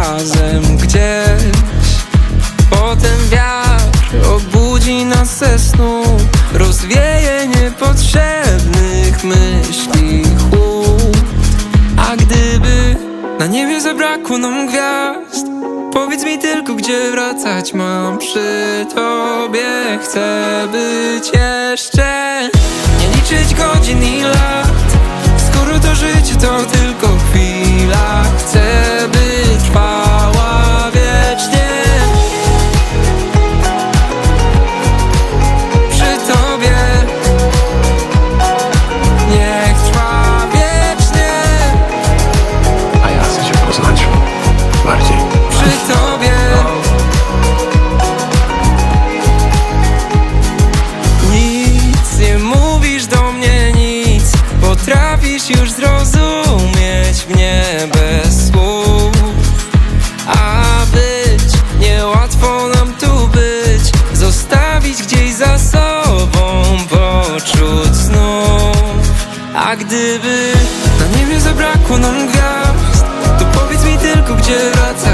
razem gdzieś. Potem wiatr obudzi nas ze snu Rozwieje niepotrzebnych myśli chłód. A gdyby na niebie zabrakło nam gwiazd Powiedz mi tylko, gdzie wracać mam Przy tobie. Chcę być jeszcze Nie liczyć godzin i lat. potrafisz już zrozumieć mnie bez słów. A być, niełatwo nam tu być Zostawić gdzieś za sobą poczuć znów A gdyby na niebie zabrakło nam gwiazd To powiedz mi tylko, gdzie wracać